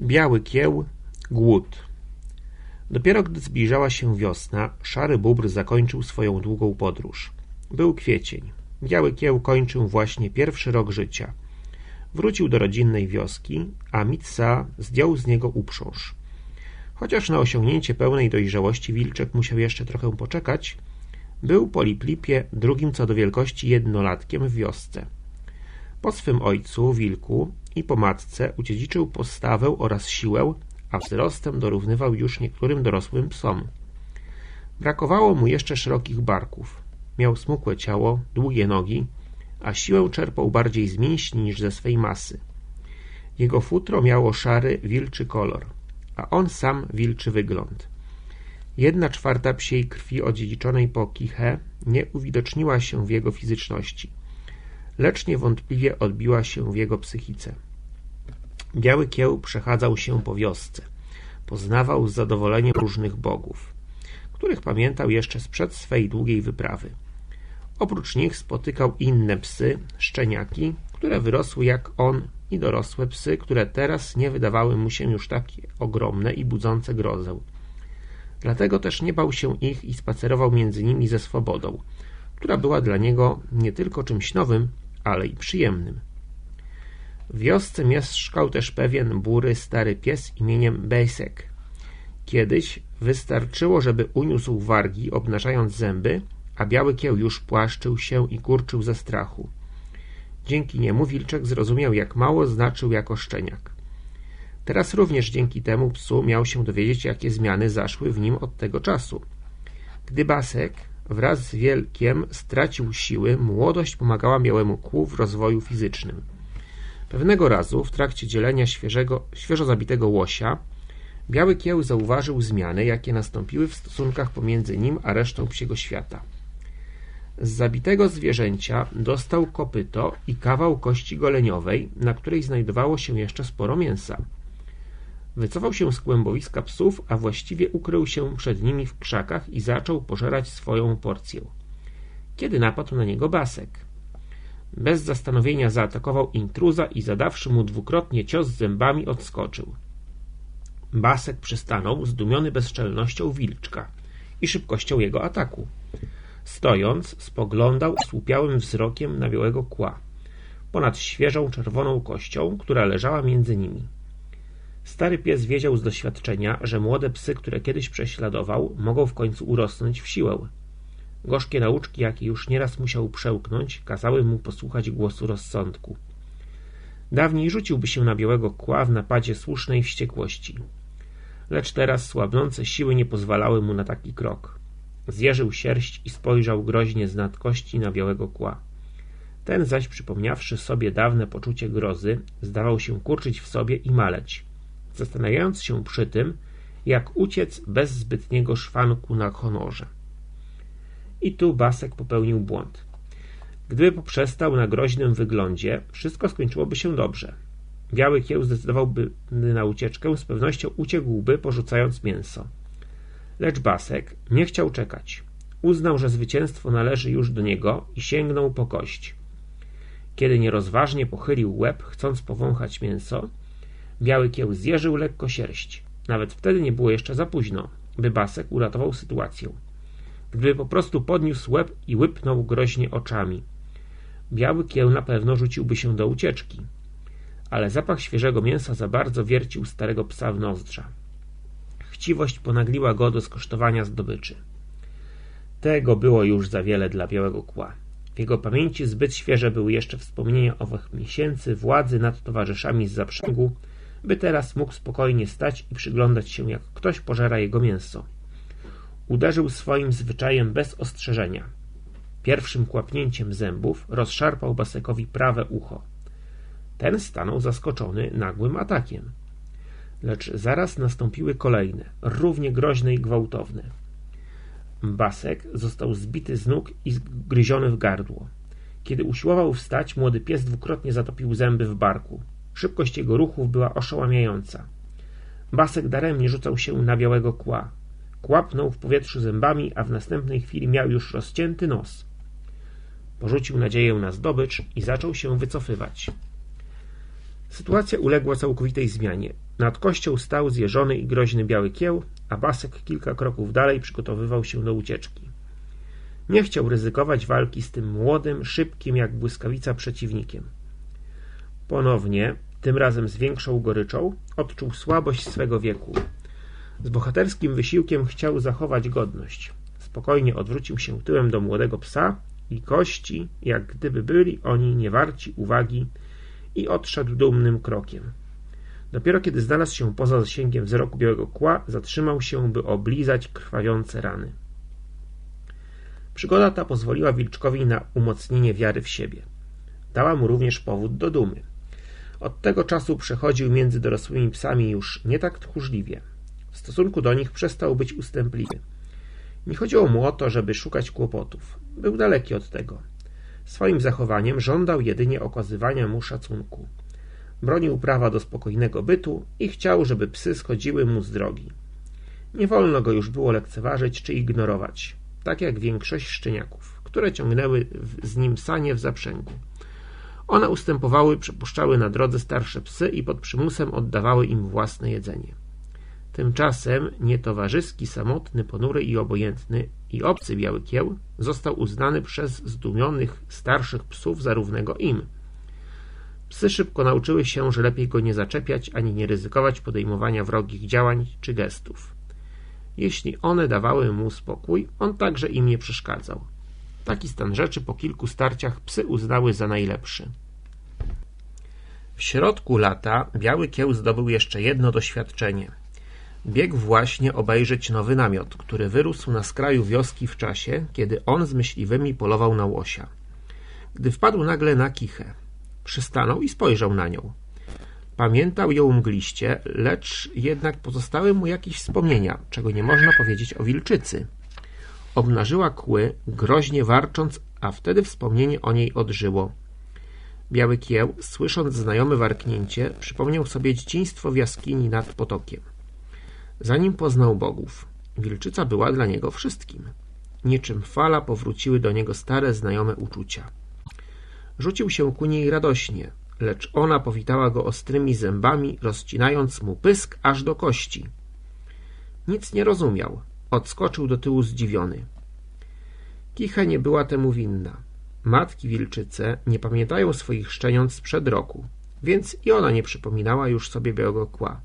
Biały kieł, głód. Dopiero gdy zbliżała się wiosna, szary bóbr zakończył swoją długą podróż. Był kwiecień. Biały kieł kończył właśnie pierwszy rok życia. Wrócił do rodzinnej wioski, a Mitsa zdjął z niego uprząż. Chociaż na osiągnięcie pełnej dojrzałości wilczek musiał jeszcze trochę poczekać, był po Liplipie drugim co do wielkości jednolatkiem w wiosce. Po swym ojcu, wilku, i po matce udziedziczył postawę oraz siłę, a wzrostem dorównywał już niektórym dorosłym psom. Brakowało mu jeszcze szerokich barków. Miał smukłe ciało, długie nogi, a siłę czerpał bardziej z mięśni niż ze swej masy. Jego futro miało szary, wilczy kolor, a on sam wilczy wygląd. Jedna czwarta psiej krwi odziedziczonej po Kiche nie uwidoczniła się w jego fizyczności, lecz niewątpliwie odbiła się w jego psychice. Biały kieł przechadzał się po wiosce. Poznawał z zadowoleniem różnych bogów, których pamiętał jeszcze sprzed swej długiej wyprawy. Oprócz nich spotykał inne psy, szczeniaki, które wyrosły jak on i dorosłe psy, które teraz nie wydawały mu się już takie ogromne i budzące grozę. Dlatego też nie bał się ich i spacerował między nimi ze swobodą, która była dla niego nie tylko czymś nowym, ale i przyjemnym. W wiosce mieszkał też pewien bury stary pies imieniem Bejsek. Kiedyś wystarczyło, żeby uniósł wargi, obnażając zęby, a biały kieł już płaszczył się i kurczył ze strachu. Dzięki niemu wilczek zrozumiał, jak mało znaczył jako szczeniak. Teraz również dzięki temu psu miał się dowiedzieć, jakie zmiany zaszły w nim od tego czasu. Gdy Basek wraz z Wielkiem stracił siły, młodość pomagała białemu kłu w rozwoju fizycznym. Pewnego razu, w trakcie dzielenia świeżego, świeżo zabitego łosia, biały kieł zauważył zmiany, jakie nastąpiły w stosunkach pomiędzy nim a resztą psiego świata. Z zabitego zwierzęcia dostał kopyto i kawał kości goleniowej, na której znajdowało się jeszcze sporo mięsa. Wycofał się z kłębowiska psów, a właściwie ukrył się przed nimi w krzakach i zaczął pożerać swoją porcję. Kiedy napadł na niego Basek. Bez zastanowienia zaatakował intruza i zadawszy mu dwukrotnie cios zębami odskoczył. Basek przystanął, zdumiony bezczelnością wilczka i szybkością jego ataku. Stojąc, spoglądał słupiałym wzrokiem na białego kła, ponad świeżą czerwoną kością, która leżała między nimi. Stary pies wiedział z doświadczenia, że młode psy, które kiedyś prześladował, mogą w końcu urosnąć w siłę. Gorzkie nauczki, jakie już nieraz musiał przełknąć, kazały mu posłuchać głosu rozsądku. Dawniej rzuciłby się na białego kła w napadzie słusznej wściekłości. Lecz teraz słabnące siły nie pozwalały mu na taki krok. Zjeżył sierść i spojrzał groźnie z nadkości na białego kła. Ten zaś, przypomniawszy sobie dawne poczucie grozy, zdawał się kurczyć w sobie i maleć, zastanawiając się przy tym, jak uciec bez zbytniego szwanku na honorze. I tu Basek popełnił błąd. Gdyby poprzestał na groźnym wyglądzie, wszystko skończyłoby się dobrze. Biały kieł zdecydowałby na ucieczkę, z pewnością uciekłby, porzucając mięso. Lecz Basek nie chciał czekać. Uznał, że zwycięstwo należy już do niego i sięgnął po kość. Kiedy nierozważnie pochylił łeb, chcąc powąchać mięso, biały kieł zjeżył lekko sierść. Nawet wtedy nie było jeszcze za późno, by Basek uratował sytuację. Gdyby po prostu podniósł łeb i łypnął groźnie oczami. Biały kieł na pewno rzuciłby się do ucieczki. Ale zapach świeżego mięsa za bardzo wiercił starego psa w nozdrza. Chciwość ponagliła go do skosztowania zdobyczy. Tego było już za wiele dla białego kła. W jego pamięci zbyt świeże były jeszcze wspomnienia owych miesięcy władzy nad towarzyszami z zaprzęgu, by teraz mógł spokojnie stać i przyglądać się, jak ktoś pożera jego mięso. Uderzył swoim zwyczajem bez ostrzeżenia. Pierwszym kłapnięciem zębów rozszarpał Basekowi prawe ucho. Ten stanął zaskoczony nagłym atakiem. Lecz zaraz nastąpiły kolejne, równie groźne i gwałtowne. Basek został zbity z nóg i zgryziony w gardło. Kiedy usiłował wstać, młody pies dwukrotnie zatopił zęby w barku. Szybkość jego ruchów była oszałamiająca. Basek daremnie rzucał się na białego kła. Kłapnął w powietrzu zębami, a w następnej chwili miał już rozcięty nos. Porzucił nadzieję na zdobycz i zaczął się wycofywać. Sytuacja uległa całkowitej zmianie. Nad kością stał zjeżony i groźny biały kieł, a Basek kilka kroków dalej przygotowywał się do ucieczki. Nie chciał ryzykować walki z tym młodym, szybkim jak błyskawica przeciwnikiem. Ponownie, tym razem z większą goryczą, odczuł słabość swego wieku. Z bohaterskim wysiłkiem chciał zachować godność. Spokojnie odwrócił się tyłem do młodego psa i kości, jak gdyby byli oni niewarci uwagi, i odszedł dumnym krokiem. Dopiero kiedy znalazł się poza zasięgiem wzroku białego kła, zatrzymał się, by oblizać krwawiące rany. Przygoda ta pozwoliła wilczkowi na umocnienie wiary w siebie. Dała mu również powód do dumy. Od tego czasu przechodził między dorosłymi psami już nie tak tchórzliwie. W stosunku do nich przestał być ustępliwy. Nie chodziło mu o to, żeby szukać kłopotów. Był daleki od tego. Swoim zachowaniem żądał jedynie okazywania mu szacunku. Bronił prawa do spokojnego bytu i chciał, żeby psy schodziły mu z drogi. Nie wolno go już było lekceważyć czy ignorować, tak jak większość szczeniaków, które ciągnęły z nim sanie w zaprzęgu. One ustępowały, przepuszczały na drodze starsze psy i pod przymusem oddawały im własne jedzenie. Tymczasem nietowarzyski, samotny, ponury i obojętny i obcy biały kieł został uznany przez zdumionych starszych psów za równego im. Psy szybko nauczyły się, że lepiej go nie zaczepiać ani nie ryzykować podejmowania wrogich działań czy gestów. Jeśli one dawały mu spokój, on także im nie przeszkadzał. Taki stan rzeczy po kilku starciach psy uznały za najlepszy. W środku lata biały kieł zdobył jeszcze jedno doświadczenie – Biegł właśnie obejrzeć nowy namiot, który wyrósł na skraju wioski w czasie, kiedy on z myśliwymi polował na łosia. Gdy wpadł nagle na kichę, przystanął i spojrzał na nią. Pamiętał ją mgliście, lecz jednak pozostały mu jakieś wspomnienia, czego nie można powiedzieć o wilczycy. Obnażyła kły, groźnie warcząc, a wtedy wspomnienie o niej odżyło. Biały kieł, słysząc znajome warknięcie, przypomniał sobie dzieciństwo w jaskini nad potokiem. Zanim poznał bogów, wilczyca była dla niego wszystkim. Niczym fala powróciły do niego stare, znajome uczucia. Rzucił się ku niej radośnie, lecz ona powitała go ostrymi zębami, rozcinając mu pysk aż do kości. Nic nie rozumiał. Odskoczył do tyłu zdziwiony. Kicha nie była temu winna. Matki wilczyce nie pamiętają swoich szczeniąt sprzed roku, więc i ona nie przypominała już sobie białego kła.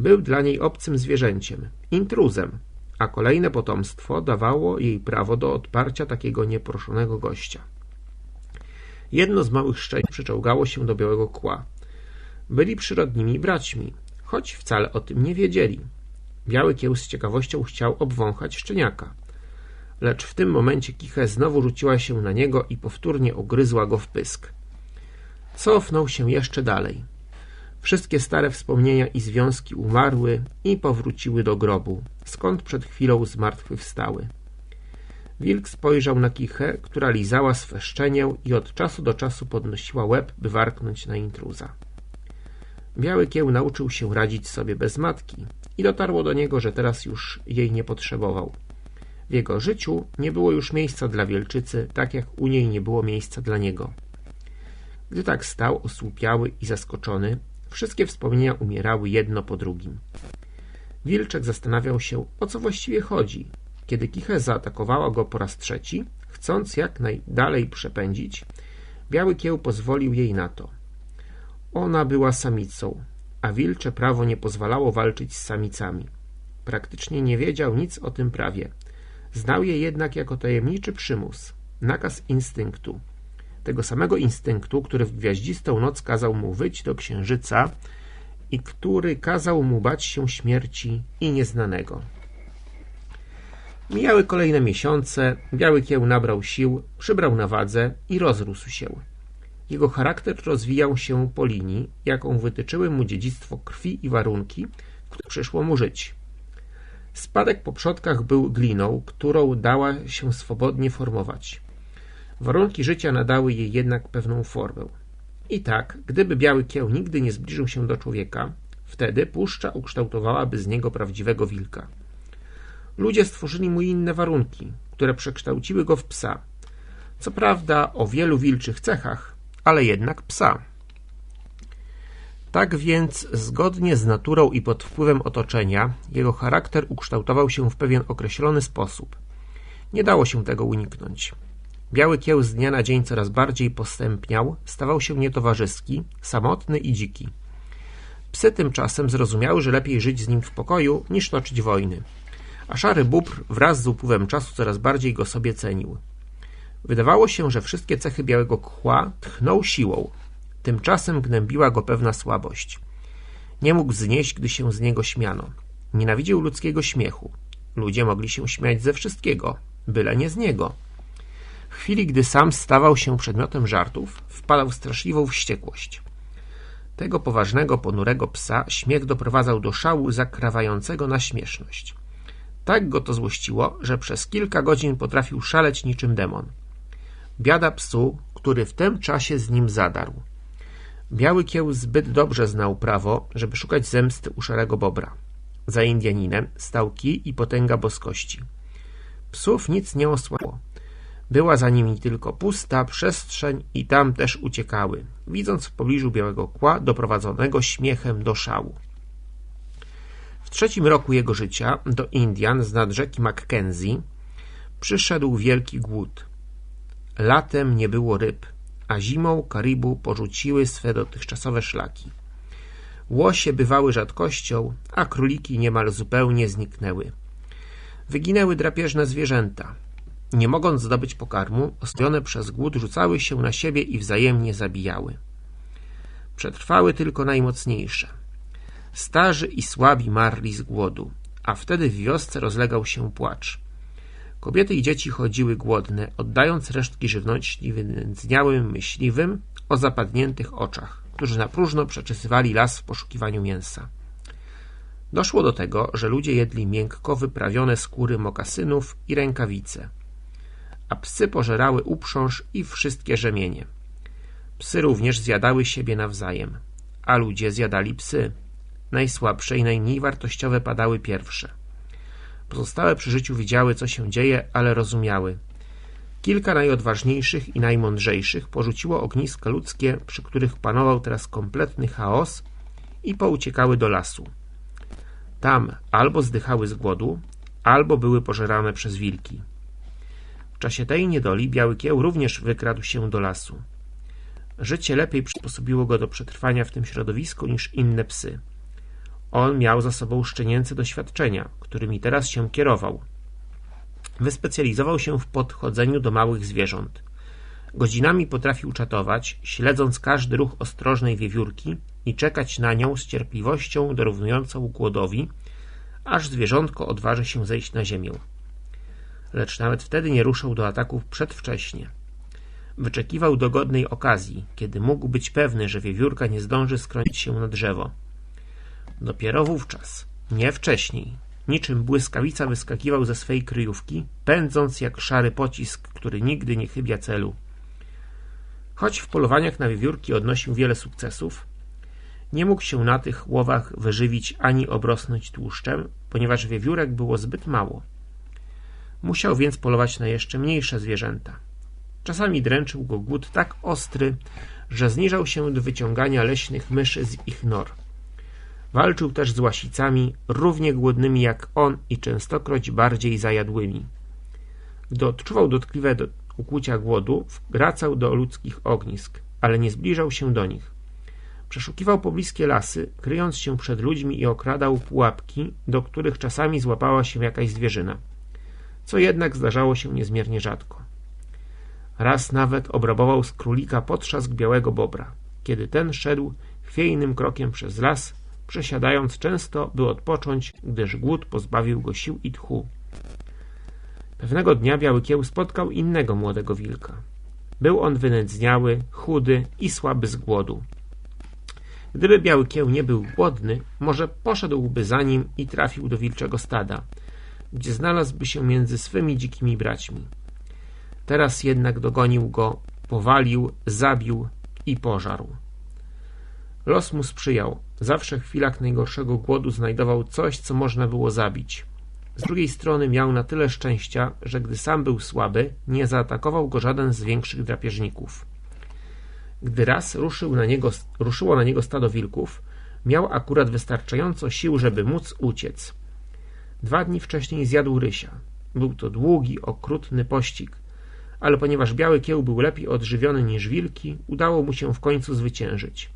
Był dla niej obcym zwierzęciem, intruzem, a kolejne potomstwo dawało jej prawo do odparcia takiego nieproszonego gościa. Jedno z małych szczęść przyczołgało się do białego kła. Byli przyrodnimi braćmi, choć wcale o tym nie wiedzieli. Biały kieł z ciekawością chciał obwąchać szczeniaka. Lecz w tym momencie Kiche znowu rzuciła się na niego i powtórnie ogryzła go w pysk. Cofnął się jeszcze dalej. Wszystkie stare wspomnienia i związki umarły i powróciły do grobu, skąd przed chwilą zmartwychwstały. Wilk spojrzał na Kichę, która lizała swe szczenię i od czasu do czasu podnosiła łeb, by warknąć na intruza. Biały kieł nauczył się radzić sobie bez matki i dotarło do niego, że teraz już jej nie potrzebował. W jego życiu nie było już miejsca dla wielczycy, tak jak u niej nie było miejsca dla niego. Gdy tak stał, osłupiały i zaskoczony, Wszystkie wspomnienia umierały jedno po drugim. Wilczek zastanawiał się, o co właściwie chodzi, kiedy Kiche zaatakowała go po raz trzeci, chcąc jak najdalej przepędzić, biały kieł pozwolił jej na to. Ona była samicą, a wilcze prawo nie pozwalało walczyć z samicami. Praktycznie nie wiedział nic o tym prawie. Znał je jednak jako tajemniczy przymus, nakaz instynktu tego samego instynktu, który w gwiaździstą noc kazał mu wyć do księżyca i który kazał mu bać się śmierci i nieznanego. Mijały kolejne miesiące, biały kieł nabrał sił, przybrał na wadze i rozrósł się. Jego charakter rozwijał się po linii, jaką wytyczyły mu dziedzictwo krwi i warunki, w których przyszło mu żyć. Spadek po przodkach był gliną, którą dała się swobodnie formować. Warunki życia nadały jej jednak pewną formę. I tak, gdyby biały kieł nigdy nie zbliżył się do człowieka, wtedy puszcza ukształtowałaby z niego prawdziwego wilka. Ludzie stworzyli mu inne warunki, które przekształciły go w psa. Co prawda o wielu wilczych cechach, ale jednak psa. Tak więc, zgodnie z naturą i pod wpływem otoczenia, jego charakter ukształtował się w pewien określony sposób. Nie dało się tego uniknąć. Biały kieł z dnia na dzień coraz bardziej postępniał, stawał się nietowarzyski, samotny i dziki. Psy tymczasem zrozumiały, że lepiej żyć z nim w pokoju, niż toczyć wojny. A szary bóbr wraz z upływem czasu coraz bardziej go sobie cenił. Wydawało się, że wszystkie cechy białego kła tchnął siłą. Tymczasem gnębiła go pewna słabość. Nie mógł znieść, gdy się z niego śmiano. Nienawidził ludzkiego śmiechu. Ludzie mogli się śmiać ze wszystkiego, byle nie z niego. Chwili, gdy sam stawał się przedmiotem żartów, wpadał w straszliwą wściekłość. Tego poważnego, ponurego psa śmiech doprowadzał do szału zakrawającego na śmieszność. Tak go to złościło, że przez kilka godzin potrafił szaleć niczym demon. Biada psu, który w tym czasie z nim zadarł. Biały kieł zbyt dobrze znał prawo, żeby szukać zemsty u szarego bobra. Za Indianinem stał kij i potęga boskości. Psów nic nie osłabiło. Była za nimi tylko pusta przestrzeń i tam też uciekały, widząc w pobliżu białego kła doprowadzonego śmiechem do szału. W trzecim roku jego życia do Indian z nad rzeki Mackenzie przyszedł wielki głód. Latem nie było ryb, a zimą Karibu porzuciły swe dotychczasowe szlaki. Łosie bywały rzadkością, a króliki niemal zupełnie zniknęły. Wyginęły drapieżne zwierzęta. Nie mogąc zdobyć pokarmu, ostropione przez głód rzucały się na siebie i wzajemnie zabijały. Przetrwały tylko najmocniejsze. Starzy i słabi marli z głodu, a wtedy w wiosce rozlegał się płacz. Kobiety i dzieci chodziły głodne, oddając resztki żywności wynędzniałym myśliwym o zapadniętych oczach, którzy na próżno przeczesywali las w poszukiwaniu mięsa. Doszło do tego, że ludzie jedli miękko wyprawione skóry mokasynów i rękawice, a psy pożerały uprząż i wszystkie rzemienie. Psy również zjadały siebie nawzajem, a ludzie zjadali psy. Najsłabsze i najmniej wartościowe padały pierwsze. Pozostałe przy życiu widziały, co się dzieje, ale rozumiały. Kilka najodważniejszych i najmądrzejszych porzuciło ogniska ludzkie, przy których panował teraz kompletny chaos i pouciekały do lasu. Tam albo zdychały z głodu, albo były pożerane przez wilki. Czasie tej niedoli Biały Kieł również wykradł się do lasu. Życie lepiej przysposobiło go do przetrwania w tym środowisku niż inne psy. On miał za sobą szczenięce doświadczenia, którymi teraz się kierował. Wyspecjalizował się w podchodzeniu do małych zwierząt. Godzinami potrafił czatować, śledząc każdy ruch ostrożnej wiewiórki i czekać na nią z cierpliwością dorównującą głodowi, aż zwierzątko odważy się zejść na ziemię. Lecz nawet wtedy nie ruszał do ataków przedwcześnie. Wyczekiwał dogodnej okazji, kiedy mógł być pewny, że wiewiórka nie zdąży skronić się na drzewo. Dopiero wówczas, nie wcześniej, niczym błyskawica wyskakiwał ze swej kryjówki, pędząc jak szary pocisk, który nigdy nie chybia celu. Choć w polowaniach na wiewiórki odnosił wiele sukcesów, nie mógł się na tych łowach wyżywić ani obrosnąć tłuszczem, ponieważ wiewiórek było zbyt mało. Musiał więc polować na jeszcze mniejsze zwierzęta. Czasami dręczył go głód tak ostry, że zniżał się do wyciągania leśnych myszy z ich nor. Walczył też z łasicami, równie głodnymi jak on i częstokroć bardziej zajadłymi. Gdy odczuwał dotkliwe do ukłucia głodu, wracał do ludzkich ognisk, ale nie zbliżał się do nich. Przeszukiwał pobliskie lasy, kryjąc się przed ludźmi i okradał pułapki, do których czasami złapała się jakaś zwierzyna, co jednak zdarzało się niezmiernie rzadko. Raz nawet obrabował z królika potrzask białego bobra, kiedy ten szedł chwiejnym krokiem przez las, przesiadając często, by odpocząć, gdyż głód pozbawił go sił i tchu. Pewnego dnia Biały Kieł spotkał innego młodego wilka. Był on wynędzniały, chudy i słaby z głodu. Gdyby Biały Kieł nie był głodny, może poszedłby za nim i trafił do wilczego stada, gdzie znalazłby się między swymi dzikimi braćmi. Teraz jednak dogonił go, powalił, zabił i pożarł. Los mu sprzyjał. Zawsze w chwilach najgorszego głodu znajdował coś, co można było zabić. Z drugiej strony miał na tyle szczęścia, że gdy sam był słaby, nie zaatakował go żaden z większych drapieżników. Gdy raz ruszył na niego, ruszyło na niego stado wilków, miał akurat wystarczająco sił, żeby móc uciec. Dwa dni wcześniej zjadł rysia. Był to długi, okrutny pościg, ale ponieważ biały kieł był lepiej odżywiony niż wilki, udało mu się w końcu zwyciężyć.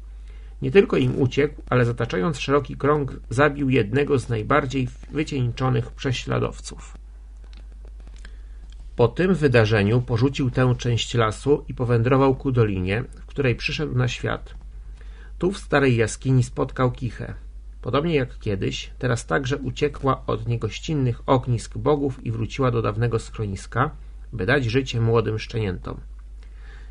Nie tylko im uciekł, ale zataczając szeroki krąg, zabił jednego z najbardziej wycieńczonych prześladowców. Po tym wydarzeniu porzucił tę część lasu i powędrował ku dolinie, w której przyszedł na świat. Tu w starej jaskini spotkał Kichę. Podobnie jak kiedyś, teraz także uciekła od niegościnnych ognisk bogów i wróciła do dawnego schroniska, by dać życie młodym szczeniętom.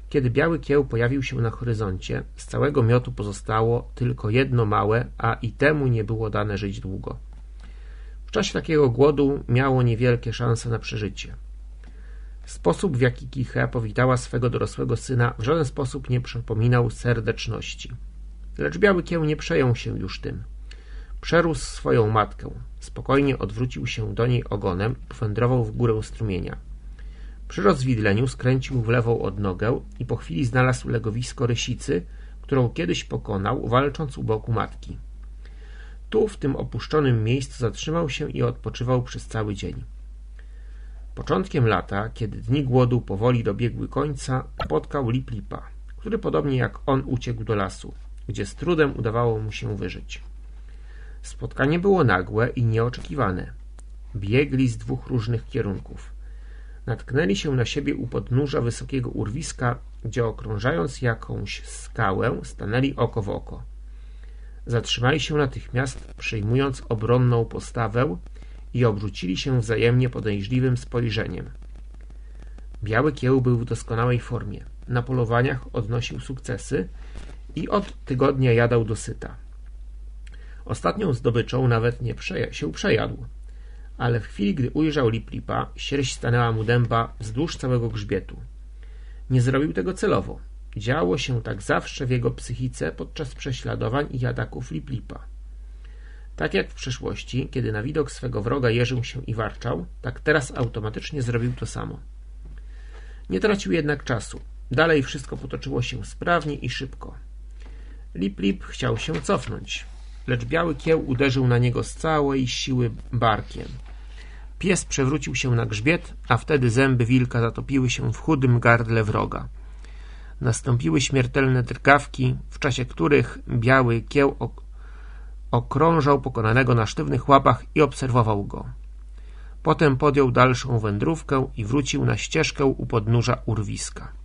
Kiedy biały kieł pojawił się na horyzoncie, z całego miotu pozostało tylko jedno małe, a i temu nie było dane żyć długo. W czasie takiego głodu miało niewielkie szanse na przeżycie. Sposób, w jaki Kiche powitała swego dorosłego syna, w żaden sposób nie przypominał serdeczności. Lecz biały kieł nie przejął się już tym. Przerósł swoją matkę. Spokojnie odwrócił się do niej ogonem i powędrował w górę strumienia. Przy rozwidleniu skręcił w lewą odnogę i po chwili znalazł legowisko rysicy, którą kiedyś pokonał, walcząc u boku matki. Tu, w tym opuszczonym miejscu, zatrzymał się i odpoczywał przez cały dzień. Początkiem lata, kiedy dni głodu powoli dobiegły końca, spotkał Liplipa, który podobnie jak on uciekł do lasu, gdzie z trudem udawało mu się wyżyć. Spotkanie było nagłe i nieoczekiwane. Biegli z dwóch różnych kierunków. Natknęli się na siebie u podnóża wysokiego urwiska, gdzie okrążając jakąś skałę, stanęli oko w oko. Zatrzymali się natychmiast, przyjmując obronną postawę i obrócili się wzajemnie podejrzliwym spojrzeniem. Biały kieł był w doskonałej formie. Na polowaniach odnosił sukcesy i od tygodnia jadał dosyta. Ostatnią zdobyczą nawet nie się przejadł, ale w chwili, gdy ujrzał Liplipa, sierść stanęła mu dęba wzdłuż całego grzbietu. Nie zrobił tego celowo. Działo się tak zawsze w jego psychice podczas prześladowań i ataków Liplipa. Tak jak w przeszłości, kiedy na widok swego wroga jeżył się i warczał, tak teraz automatycznie zrobił to samo. Nie tracił jednak czasu. Dalej wszystko potoczyło się sprawnie i szybko. Lip Lip chciał się cofnąć, lecz biały kieł uderzył na niego z całej siły barkiem. Pies przewrócił się na grzbiet, a wtedy zęby wilka zatopiły się w chudym gardle wroga. Nastąpiły śmiertelne drgawki, w czasie których biały kieł okrążał pokonanego na sztywnych łapach i obserwował go. Potem podjął dalszą wędrówkę i wrócił na ścieżkę u podnóża urwiska.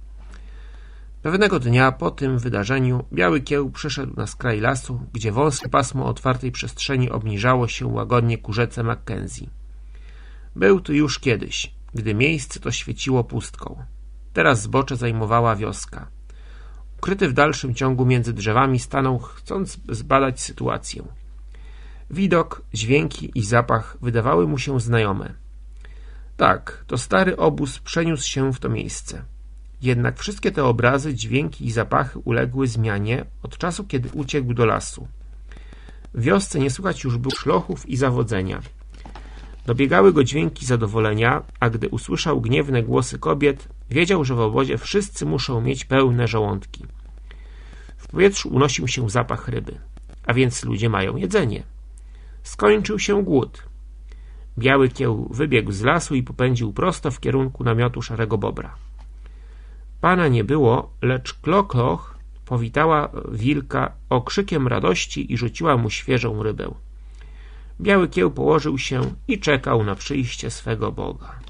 Pewnego dnia po tym wydarzeniu biały kieł przyszedł na skraj lasu, gdzie wąskie pasmo otwartej przestrzeni obniżało się łagodnie ku rzece Mackenzie. Był tu już kiedyś, gdy miejsce to świeciło pustką. Teraz zbocze zajmowała wioska. Ukryty w dalszym ciągu między drzewami stanął, chcąc zbadać sytuację. Widok, dźwięki i zapach wydawały mu się znajome. Tak, to stary obóz przeniósł się w to miejsce. Jednak wszystkie te obrazy, dźwięki i zapachy uległy zmianie od czasu, kiedy uciekł do lasu. W wiosce nie słychać już było szlochów i zawodzenia. Dobiegały go dźwięki zadowolenia, a gdy usłyszał gniewne głosy kobiet, wiedział, że w obozie wszyscy muszą mieć pełne żołądki. W powietrzu unosił się zapach ryby, a więc ludzie mają jedzenie. Skończył się głód. Biały kieł wybiegł z lasu i popędził prosto w kierunku namiotu szarego bobra. Pana nie było, lecz Klokloch powitała wilka okrzykiem radości i rzuciła mu świeżą rybę. Biały kieł położył się i czekał na przyjście swego Boga.